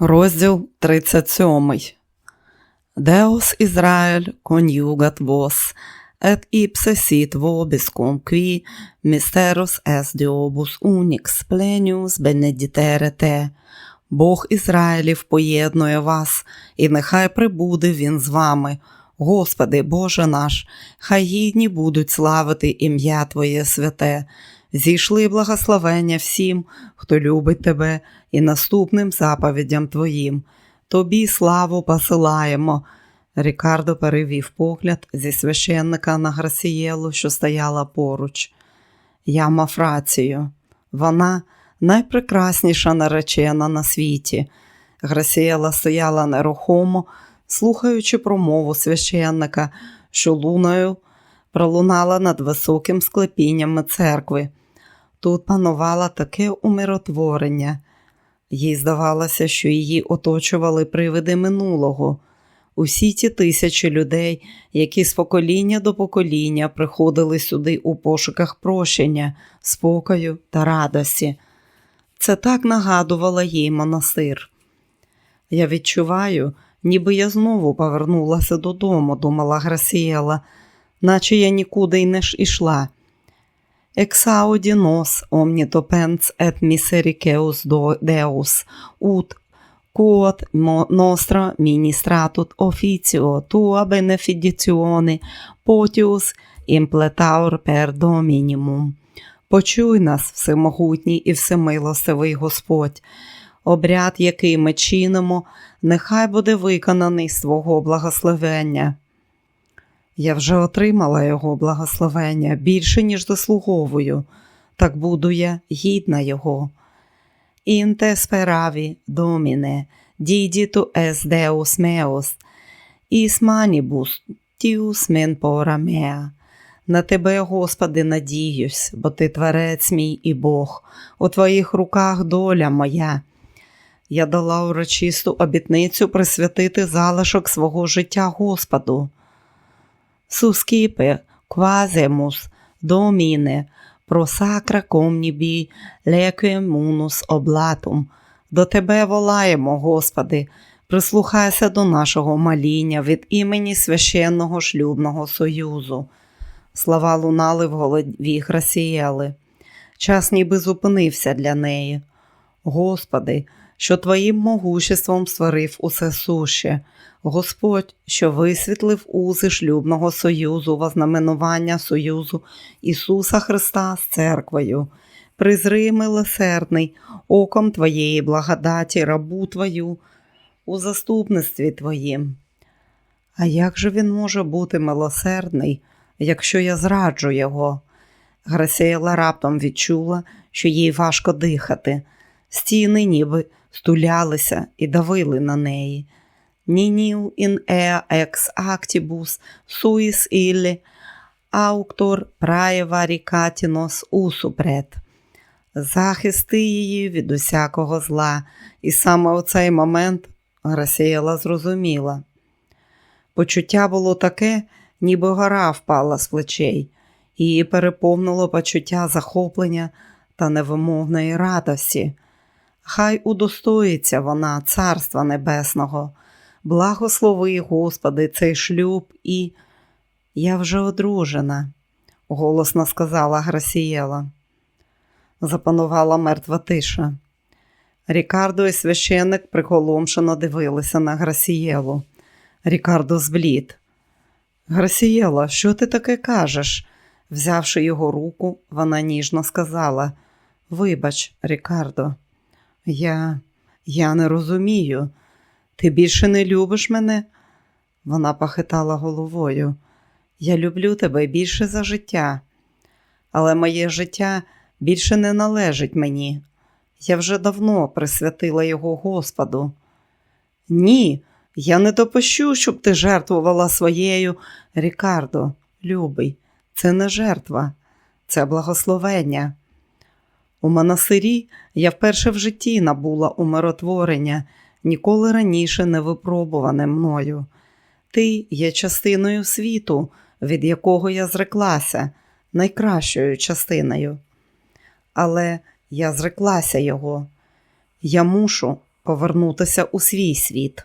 Розділ 37. Deus Israel coniugat vos, et ipse sit vobiscum qui misterus est diobus unix plenius beneditere te. Бог Ізраїлів поєднує вас, і нехай прибуде Він з вами. Господи, Боже наш, хай гідні будуть славити ім'я Твоє святе. Зійшли благословення всім, хто любить Тебе, і наступним заповідям Твоїм. Тобі славу посилаємо. Рікардо перевів погляд зі священника на Грасієлу, що стояла поруч. Я мав рацію. Вона найпрекрасніша наречена на світі. Грасієла стояла нерухомо, слухаючи промову священника, що луною пролунала над високим склепіннями церкви. Тут панувало таке умиротворення. Їй здавалося, що її оточували привиди минулого. Усі ті тисячі людей, які з покоління до покоління приходили сюди у пошуках прощення, спокою та радості. Це так нагадувало їй монастир. Я відчуваю, ніби я знову повернулася додому, думала Грасіела, наче я нікуди й не ж ішла. Exaudi nos omnitopens et misericeus Deus, ut quod nostra ministratut officio tua beneficione potius impletaur per dominimum. Почуй нас, всемогутній і всемилостивий Господь. Обряд, який ми чинимо, нехай буде виконаний з Твого благословення. Я вже отримала його благословення більше, ніж заслуговую, так буду я гідна його. Інте спераві, доміне, дідіту ес деус меус, іс манібус, тіус мен пора меа. На тебе, Господи, надіюсь, бо ти творець мій і Бог, у твоїх руках доля моя. Я дала урочисту обітницю присвятити залишок свого життя Господу. Сускіпе, кваземус, доміне, просакра комнібі, лекемунус облатум. До тебе волаємо, Господи, прислухайся до нашого маління від імені священного шлюбного союзу. Слова лунали в голові Грасієли. Час ніби зупинився для неї. Господи, що Твоїм могуществом створив усе суще. Господь, що висвітлив узи шлюбного союзу, вознаменування союзу Ісуса Христа з церквою, призри милосердний оком Твоєї благодаті, рабу Твою у заступництві Твоїм. А як же він може бути милосердний, якщо я зраджу його? Грасіела раптом відчула, що їй важко дихати. Стіни ніби стулялися і давили на неї. Ін еа екс актібус, суїс іллі, ауктор праєва рікатінос усупред. Захисти її від усякого зла, і саме у цей момент Грасіяла зрозуміла. Почуття було таке, ніби гора впала з плечей, її переповнило почуття захоплення та невимовної радості. Хай удостоїться вона Царства Небесного, благослови, Господи, цей шлюб і я вже одружена, голосно сказала Грасієла. Запанувала мертва тиша. Рікардо і священник приголомшено дивилися на Грасієлу. Рікардо зблід. Грасієла, що ти таке кажеш? Взявши його руку, вона ніжно сказала: Вибач, Рікардо. Я я не розумію. Ти більше не любиш мене? Вона похитала головою. Я люблю тебе більше за життя, але моє життя більше не належить мені. Я вже давно присвятила його Господу. Ні, я не допущу, щоб ти жертвувала своєю. Рікардо, любий, це не жертва, це благословення. У монастирі я вперше в житті набула умиротворення, ніколи раніше не випробуване мною. Ти є частиною світу, від якого я зреклася, найкращою частиною. Але я зреклася його. Я мушу повернутися у свій світ.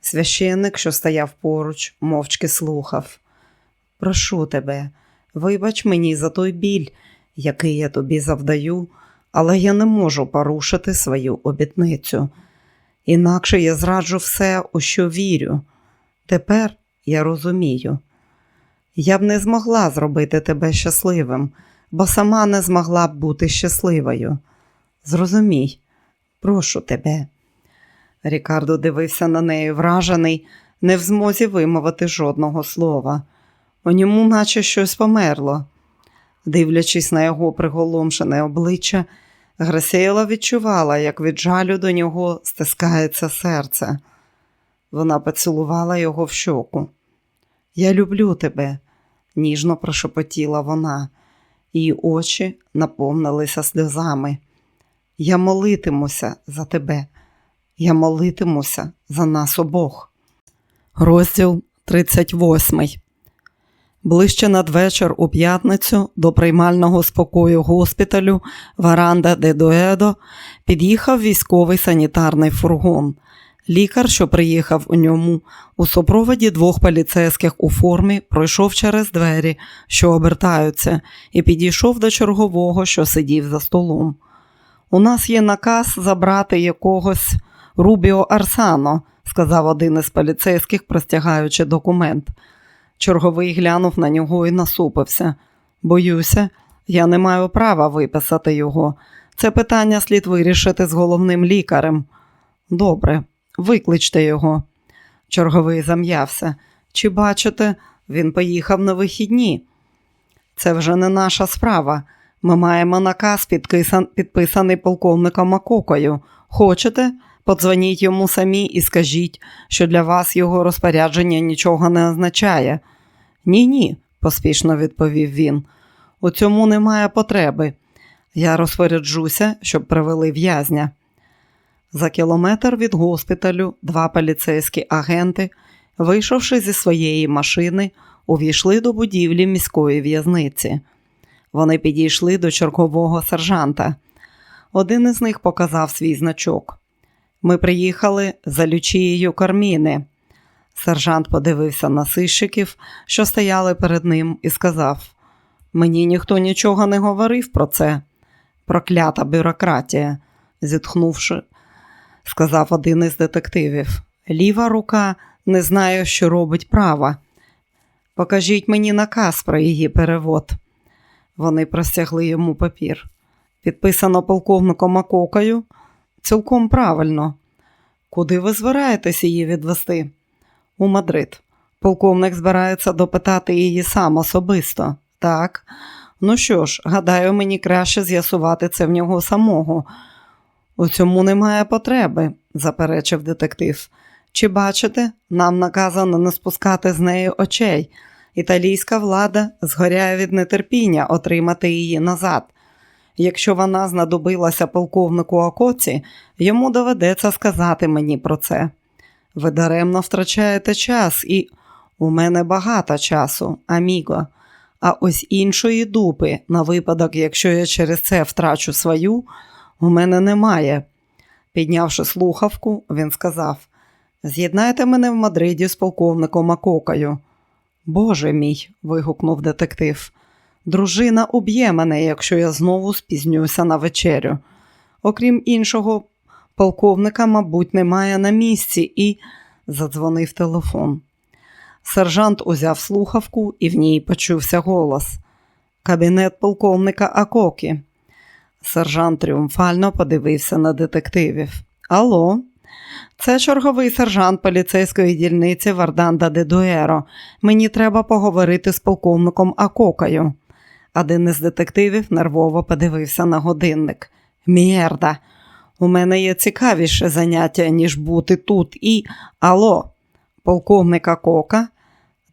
Священник, що стояв поруч, мовчки слухав. Прошу тебе, вибач мені за той біль, який я тобі завдаю, але я не можу порушити свою обітницю. Інакше я зраджу все, у що вірю. Тепер я розумію. Я б не змогла зробити тебе щасливим, бо сама не змогла б бути щасливою. Зрозумій, прошу тебе. Рікардо дивився на неї вражений, не в змозі вимовити жодного слова. У ньому наче щось померло. Дивлячись на його приголомшене обличчя, Грасієла відчувала, як від жалю до нього стискається серце. Вона поцілувала його в щоку. Я люблю тебе, ніжно прошепотіла вона, її очі наповнилися сльозами. Я молитимуся за тебе, я молитимуся за нас обох. Розділ 38 Ближче надвечір у п'ятницю до приймального спокою госпіталю Варанда де Дуедо під'їхав військовий санітарний фургон. Лікар, що приїхав у ньому, у супроводі двох поліцейських у формі, пройшов через двері, що обертаються, і підійшов до чергового, що сидів за столом. У нас є наказ забрати якогось Рубіо Арсано, сказав один із поліцейських, простягаючи документ. Черговий глянув на нього і насупився. Боюся, я не маю права виписати його. Це питання слід вирішити з головним лікарем. Добре, викличте його. Черговий зам'явся. Чи бачите, він поїхав на вихідні? Це вже не наша справа. Ми маємо наказ, підписаний полковником Макокою. Хочете? Подзвоніть йому самі і скажіть, що для вас його розпорядження нічого не означає. Ні, ні, поспішно відповів він. У цьому немає потреби. Я розпоряджуся, щоб привели в'язня. За кілометр від госпіталю два поліцейські агенти, вийшовши зі своєї машини, увійшли до будівлі міської в'язниці. Вони підійшли до чергового сержанта. Один із них показав свій значок. Ми приїхали за лючією Карміни. Сержант подивився на сищиків, що стояли перед ним, і сказав: Мені ніхто нічого не говорив про це. Проклята бюрократія, зітхнувши, сказав один із детективів. Ліва рука не знає, що робить права. Покажіть мені наказ про її перевод. Вони простягли йому папір. Підписано полковником Макокою. Цілком правильно. Куди ви збираєтесь її відвести? У Мадрид. Полковник збирається допитати її сам особисто. Так. Ну що ж, гадаю, мені краще з'ясувати це в нього самого. У цьому немає потреби, заперечив детектив. Чи бачите, нам наказано не спускати з неї очей. Італійська влада згоряє від нетерпіння отримати її назад. Якщо вона знадобилася полковнику Акоці, йому доведеться сказати мені про це. Ви даремно втрачаєте час, і у мене багато часу, аміго. А ось іншої дупи, на випадок, якщо я через це втрачу свою, у мене немає. Піднявши слухавку, він сказав: З'єднайте мене в Мадриді з полковником Акокою. Боже мій, вигукнув детектив. Дружина уб'є мене, якщо я знову спізнюся на вечерю. Окрім іншого, полковника, мабуть, немає на місці і задзвонив телефон. Сержант узяв слухавку і в ній почувся голос. Кабінет полковника Акокі. Сержант тріумфально подивився на детективів. Алло, це черговий сержант поліцейської дільниці Варданда де Дуеро. Мені треба поговорити з полковником Акокою. Один із детективів нервово подивився на годинник. Мєрда, у мене є цікавіше заняття, ніж бути тут і. Алло, полковника Кока?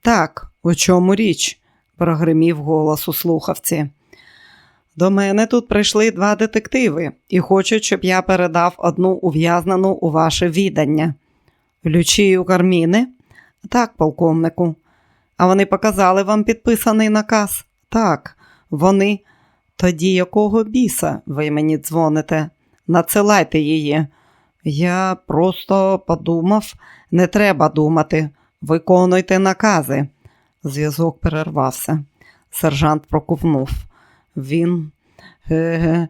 Так, у чому річ? прогримів голос у слухавці. До мене тут прийшли два детективи і хочуть, щоб я передав одну ув'язнену у ваше відання. Лючію Карміни? Так, полковнику. А вони показали вам підписаний наказ? Так, вони. Тоді якого біса ви мені дзвоните? Надсилайте її. Я просто подумав, не треба думати. Виконуйте накази. Зв'язок перервався. Сержант проковнув. Він. Е,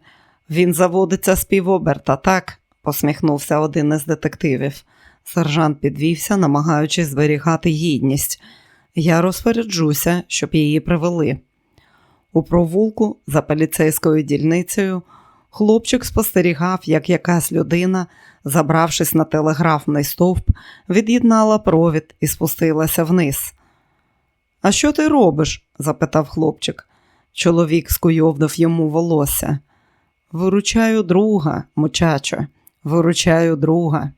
він заводиться з півоберта, так? посміхнувся один із детективів. Сержант підвівся, намагаючись зберігати гідність. Я розпоряджуся, щоб її привели. У провулку за поліцейською дільницею хлопчик спостерігав, як якась людина, забравшись на телеграфний стовп, від'єднала провід і спустилася вниз. А що ти робиш? запитав хлопчик. Чоловік скуйовдив йому волосся. Виручаю друга, мучачо, виручаю друга.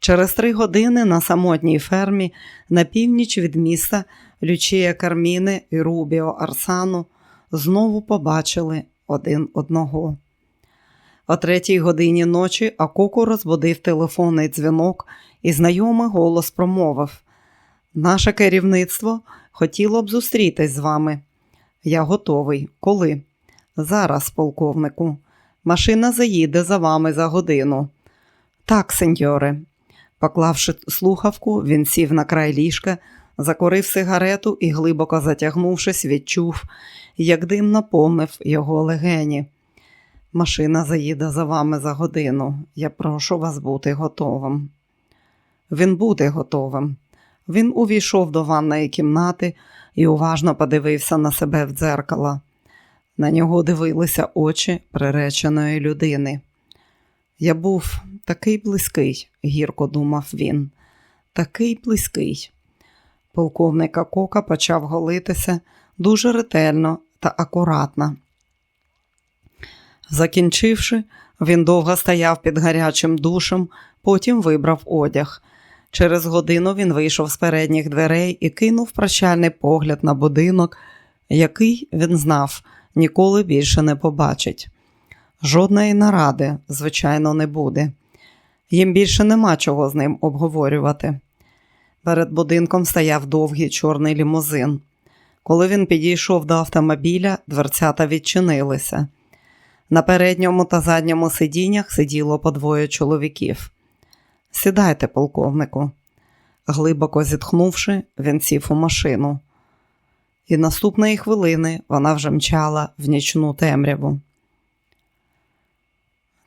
Через три години на самотній фермі на північ від міста Лючія Карміни і Рубіо Арсану знову побачили один одного. О третій годині ночі Акоко розбудив телефонний дзвінок і знайомий голос промовив Наше керівництво хотіло б зустрітись з вами. Я готовий. Коли? Зараз, полковнику. Машина заїде за вами за годину. Так, сеньоре. Поклавши слухавку, він сів на край ліжка, закурив сигарету і, глибоко затягнувшись, відчув, як дим наповнив його легені. Машина заїде за вами за годину. Я прошу вас бути готовим. Він буде готовим. Він увійшов до ванної кімнати і уважно подивився на себе в дзеркало. На нього дивилися очі приреченої людини. Я був такий близький, гірко думав він, такий близький. Полковник Кока почав голитися дуже ретельно та акуратно. Закінчивши, він довго стояв під гарячим душем, потім вибрав одяг. Через годину він вийшов з передніх дверей і кинув прощальний погляд на будинок, який він знав, ніколи більше не побачить. Жодної наради, звичайно, не буде. Їм більше нема чого з ним обговорювати. Перед будинком стояв довгий чорний лімузин. Коли він підійшов до автомобіля, дверцята відчинилися. На передньому та задньому сидіннях сиділо по двоє чоловіків. Сідайте, полковнику. Глибоко зітхнувши, він сів у машину. І наступної хвилини вона вже мчала в нічну темряву.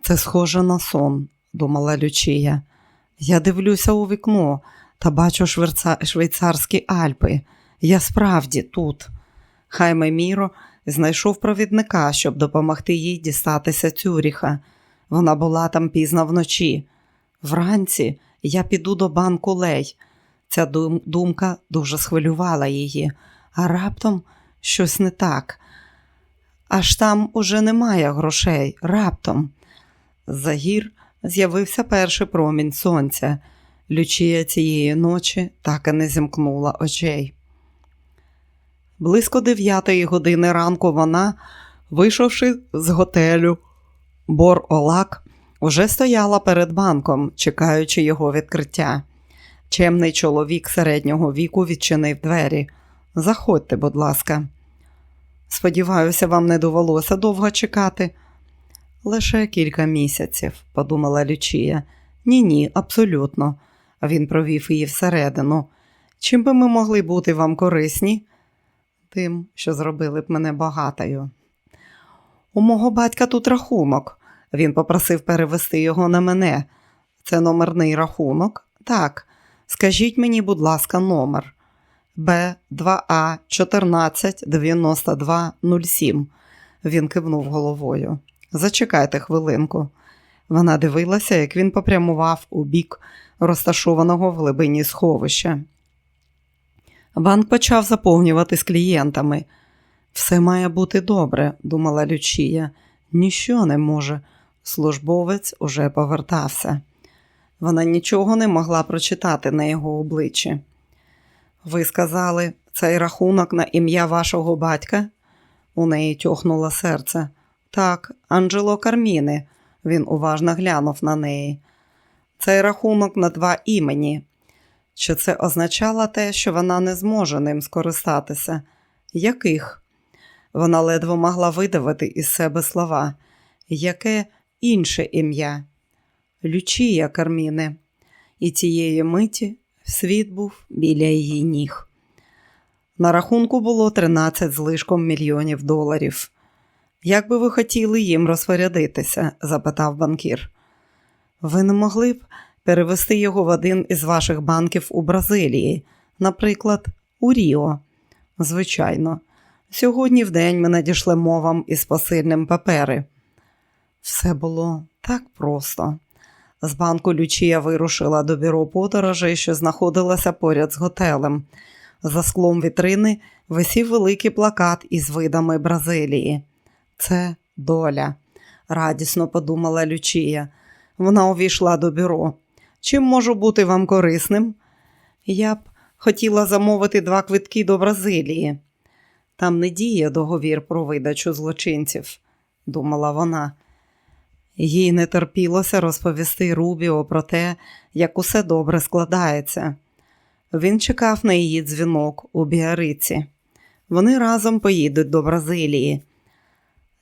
Це схоже на сон, думала Лючія. Я дивлюся у вікно та бачу швейца... швейцарські Альпи. Я справді тут. Хайме Міро знайшов провідника, щоб допомогти їй дістатися Цюріха. Вона була там пізно вночі. Вранці я піду до банку Лей. Ця дум- думка дуже схвилювала її, а раптом щось не так. Аж там уже немає грошей, раптом. З-за гір з'явився перший промінь сонця. Лючія цієї ночі так і не зімкнула очей. Близько дев'ятої години ранку вона, вийшовши з готелю Бор Олак, уже стояла перед банком, чекаючи його відкриття. Чемний чоловік середнього віку відчинив двері. Заходьте, будь ласка. Сподіваюся, вам не довелося довго чекати. Лише кілька місяців, подумала Лючія. Ні, ні, абсолютно. Він провів її всередину. Чим би ми могли бути вам корисні? Тим, що зробили б мене багатою. У мого батька тут рахунок. Він попросив перевести його на мене. Це номерний рахунок? Так. Скажіть мені, будь ласка, номер Б2А 149207. Він кивнув головою. Зачекайте хвилинку. Вона дивилася, як він попрямував у бік розташованого в глибині сховища. Банк почав заповнюватись клієнтами. Все має бути добре, думала Лючія. Ніщо не може. Службовець уже повертався. Вона нічого не могла прочитати на його обличчі. Ви сказали, цей рахунок на ім'я вашого батька? У неї тьохнуло серце. Так, Анджело Карміни. Він уважно глянув на неї. Цей рахунок на два імені. Чи це означало те, що вона не зможе ним скористатися? Яких? Вона ледве могла видавити із себе слова. Яке інше ім'я? Лючія Карміне. І цієї миті світ був біля її ніг. На рахунку було 13 злишком мільйонів доларів. Як би ви хотіли їм розпорядитися? запитав банкір. Ви не могли б перевести його в один із ваших банків у Бразилії, наприклад, у Ріо. Звичайно, сьогодні в день ми надійшли вам із посильним папери. Все було так просто. З банку Лючія вирушила до бюро подорожей, що знаходилося поряд з готелем. За склом вітрини висів великий плакат із видами Бразилії. Це доля, радісно подумала Лючія. Вона увійшла до бюро. Чим можу бути вам корисним? Я б хотіла замовити два квитки до Бразилії. Там не діє договір про видачу злочинців, думала вона. Їй не терпілося розповісти Рубіо про те, як усе добре складається. Він чекав на її дзвінок у Біариці. Вони разом поїдуть до Бразилії.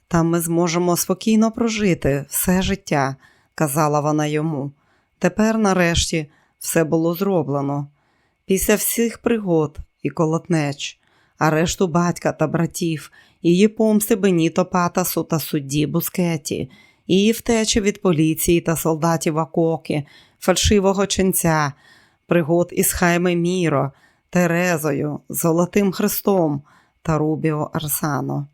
Там ми зможемо спокійно прожити все життя, казала вона йому. Тепер, нарешті, все було зроблено. Після всіх пригод і колотнеч, арешту батька та братів, її помсти Беніто Патасу та судді Бускеті, її втечі від поліції та солдатів Акоки, фальшивого ченця, пригод із Хайме Міро, Терезою, Золотим Христом та Рубіо Арсано.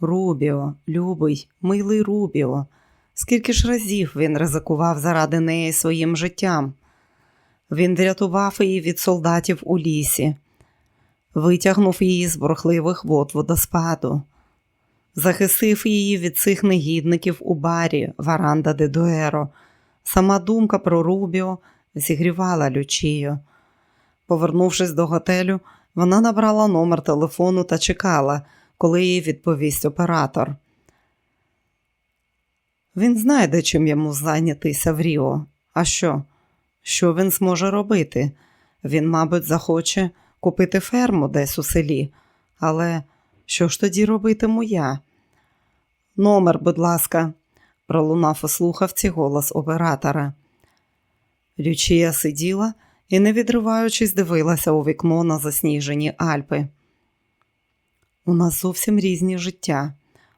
Рубіо, любий, милий Рубіо, скільки ж разів він ризикував заради неї своїм життям. Він врятував її від солдатів у лісі, витягнув її з бурхливих вод водоспаду, захистив її від цих негідників у барі Варанда де Дуеро. Сама думка про Рубіо зігрівала Лючію. Повернувшись до готелю, вона набрала номер телефону та чекала, коли їй відповість оператор. Він знайде, чим йому зайнятися в Ріо. А що? Що він зможе робити? Він, мабуть, захоче купити ферму десь у селі. Але що ж тоді робитиму я? Номер, будь ласка, пролунав у слухавці голос оператора. Лючія сиділа і, не відриваючись, дивилася у вікно на засніжені Альпи. У нас зовсім різні життя,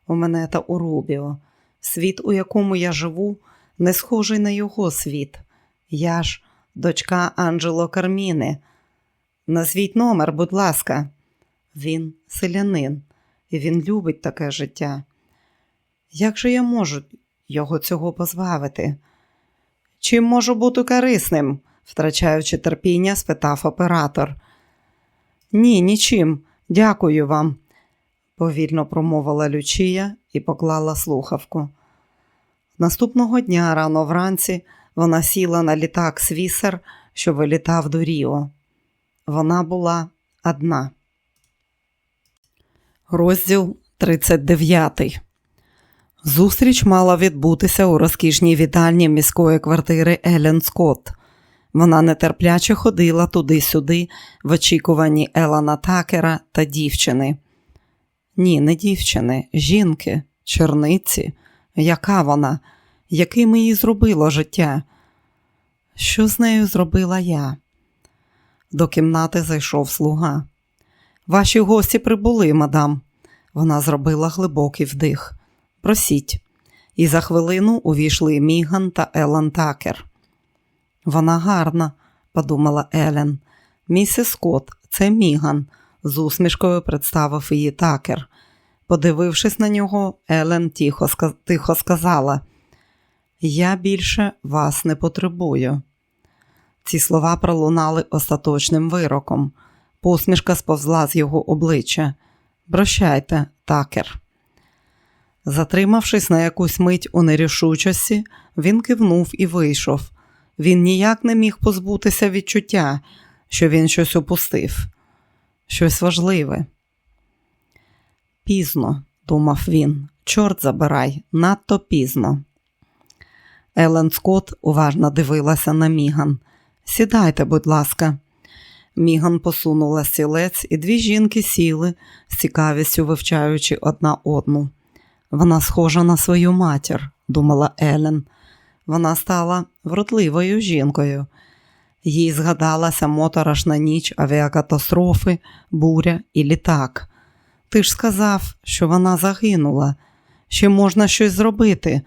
у мене та у Рубіо. Світ, у якому я живу, не схожий на його світ. Я ж дочка Анджело Карміни. Назвіть номер, будь ласка. Він селянин, і він любить таке життя. Як же я можу його цього позбавити? Чим можу бути корисним? втрачаючи терпіння, спитав оператор. Ні, нічим. Дякую вам, повільно промовила Лючія і поклала слухавку. Наступного дня рано вранці вона сіла на літак свісер, що вилітав до Ріо. Вона була одна. Розділ 39 Зустріч мала відбутися у розкішній вітальні міської квартири Елен Скотт. Вона нетерпляче ходила туди-сюди в очікуванні Елана Такера та дівчини. Ні, не дівчини, жінки, черниці. Яка вона? Яким її зробило життя? Що з нею зробила я? До кімнати зайшов слуга. Ваші гості прибули, мадам. Вона зробила глибокий вдих. Просіть. І за хвилину увійшли Міган та Елан Такер. Вона гарна, подумала Елен. Місіс Скотт, це Міган, з усмішкою представив її такер. Подивившись на нього, Елен тихо, тихо сказала: Я більше вас не потребую. Ці слова пролунали остаточним вироком. Посмішка сповзла з його обличчя. Прощайте, такер. Затримавшись на якусь мить у нерішучості, він кивнув і вийшов. Він ніяк не міг позбутися відчуття, що він щось опустив, щось важливе. Пізно, думав він, чорт забирай, надто пізно. Елен Скотт уважно дивилася на Міган. Сідайте, будь ласка. Міган посунула сілець, і дві жінки сіли, з цікавістю вивчаючи одна одну. Вона схожа на свою матір, думала Елен. Вона стала вродливою жінкою. Їй згадалася моторошна ніч авіакатастрофи, буря і літак. Ти ж сказав, що вона загинула. Ще можна щось зробити.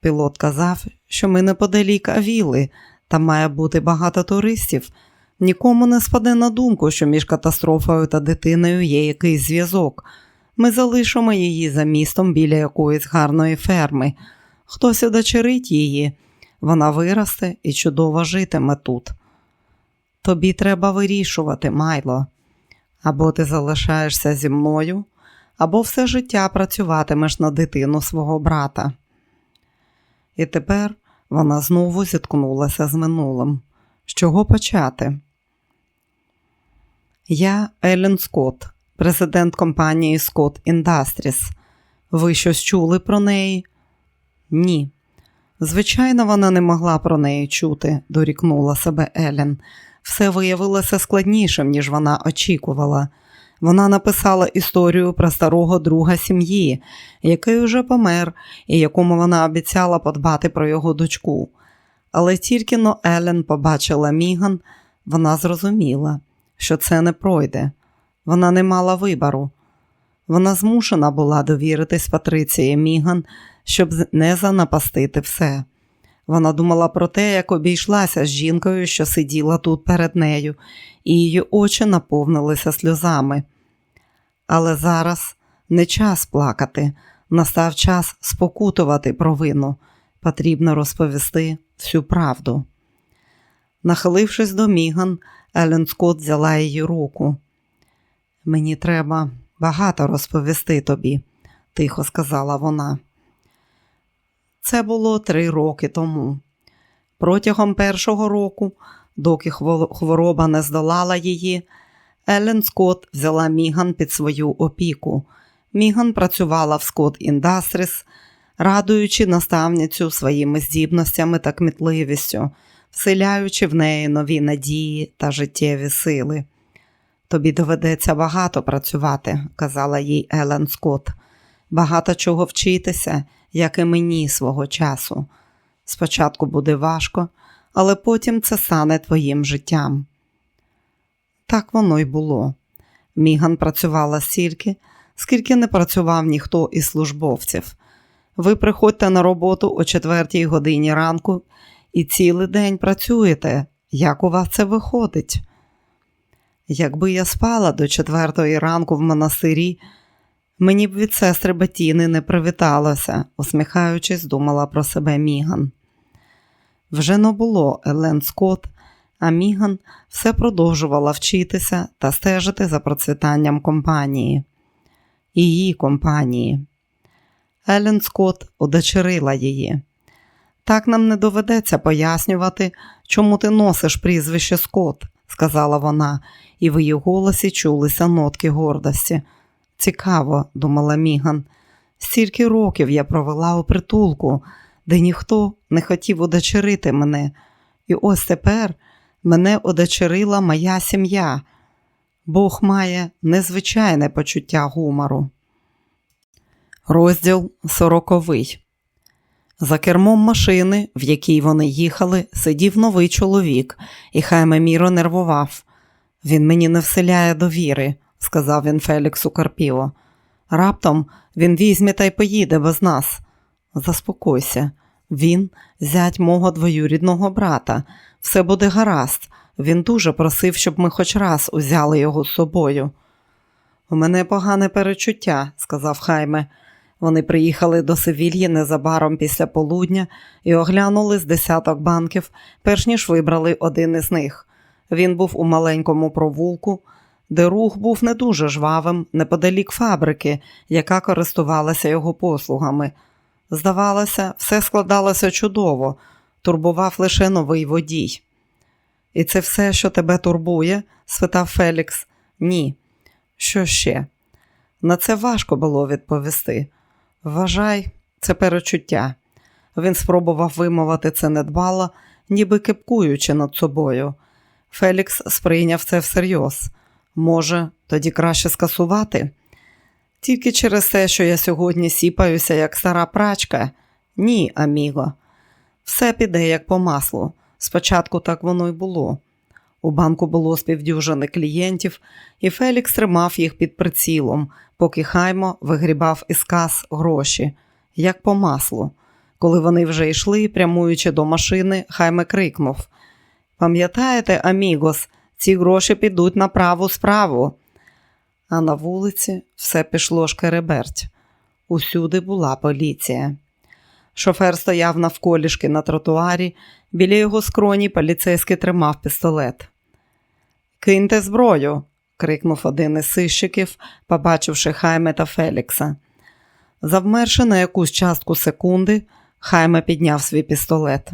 Пілот казав, що ми неподалік Авіли, там має бути багато туристів. Нікому не спаде на думку, що між катастрофою та дитиною є якийсь зв'язок. Ми залишимо її за містом біля якоїсь гарної ферми. Хтось удочерить її, вона виросте і чудово житиме тут. Тобі треба вирішувати, Майло. Або ти залишаєшся зі мною, або все життя працюватимеш на дитину свого брата. І тепер вона знову зіткнулася з минулим. З чого почати? Я Еллен Скотт, президент компанії Scott Industries. Ви щось чули про неї? Ні. Звичайно, вона не могла про неї чути, дорікнула себе Елен. Все виявилося складнішим, ніж вона очікувала. Вона написала історію про старого друга сім'ї, який уже помер, і якому вона обіцяла подбати про його дочку. Але тільки но Елен побачила Міган, вона зрозуміла, що це не пройде. Вона не мала вибору. Вона змушена була довіритись Патриції Міган, щоб не занапастити все. Вона думала про те, як обійшлася з жінкою, що сиділа тут перед нею, і її очі наповнилися сльозами. Але зараз не час плакати, настав час спокутувати провину. Потрібно розповісти всю правду. Нахилившись до Міган, Елен Скотт взяла її руку. Мені треба багато розповісти тобі, тихо сказала вона. Це було три роки тому. Протягом першого року, доки хвороба не здолала її, Елен Скотт взяла Міган під свою опіку. Міган працювала в Scott Industries, радуючи наставницю своїми здібностями та кмітливістю, вселяючи в неї нові надії та життєві сили. Тобі доведеться багато працювати, казала їй Елен Скотт. Багато чого вчитися, як і мені свого часу. Спочатку буде важко, але потім це стане твоїм життям. Так воно й було. Міган працювала стільки, скільки не працював ніхто із службовців. Ви приходьте на роботу о четвертій годині ранку і цілий день працюєте. Як у вас це виходить? Якби я спала до четвертої ранку в монастирі, мені б від сестри Батіни не привіталося, усміхаючись, думала про себе Міган. Вже не було Елен Скотт, а Міган все продовжувала вчитися та стежити за процвітанням компанії. Її компанії. Елен Скотт удочерила її. Так нам не доведеться пояснювати, чому ти носиш прізвище Скотт, сказала вона, і в її голосі чулися нотки гордості. Цікаво, думала Міган, стільки років я провела у притулку, де ніхто не хотів удочерити мене, і ось тепер мене удочерила моя сім'я. Бог має незвичайне почуття гумору. Розділ сороковий. За кермом машини, в якій вони їхали, сидів новий чоловік, і Хайме Міро нервував. Він мені не вселяє довіри, сказав він Феліксу Карпіо. Раптом він візьме та й поїде без нас. Заспокойся, він зять мого двоюрідного брата. Все буде гаразд. Він дуже просив, щоб ми хоч раз узяли його з собою. У мене погане перечуття, сказав Хайме. Вони приїхали до Севільї незабаром після полудня і оглянули з десяток банків, перш ніж вибрали один із них. Він був у маленькому провулку, де рух був не дуже жвавим, неподалік фабрики, яка користувалася його послугами. Здавалося, все складалося чудово, турбував лише новий водій. І це все, що тебе турбує? спитав Фелікс. Ні. Що ще? На це важко було відповісти. Вважай, це перечуття. Він спробував вимовити це недбало, ніби кипкуючи над собою. Фелікс сприйняв це всерйоз. Може, тоді краще скасувати? Тільки через те, що я сьогодні сіпаюся, як стара прачка. Ні, аміго. Все піде як по маслу. Спочатку так воно й було. У банку було співдюжини клієнтів, і Фелікс тримав їх під прицілом, поки Хаймо вигрібав із кас гроші, як по маслу. Коли вони вже йшли, прямуючи до машини, Хайме крикнув: Пам'ятаєте, Амігос, ці гроші підуть на праву справу. А на вулиці все пішло шкереберть. Усюди була поліція. Шофер стояв навколішки на тротуарі, біля його скроні поліцейський тримав пістолет. Киньте зброю. крикнув один із сищиків, побачивши Хайме та Фелікса. Завмерши на якусь частку секунди, Хайме підняв свій пістолет.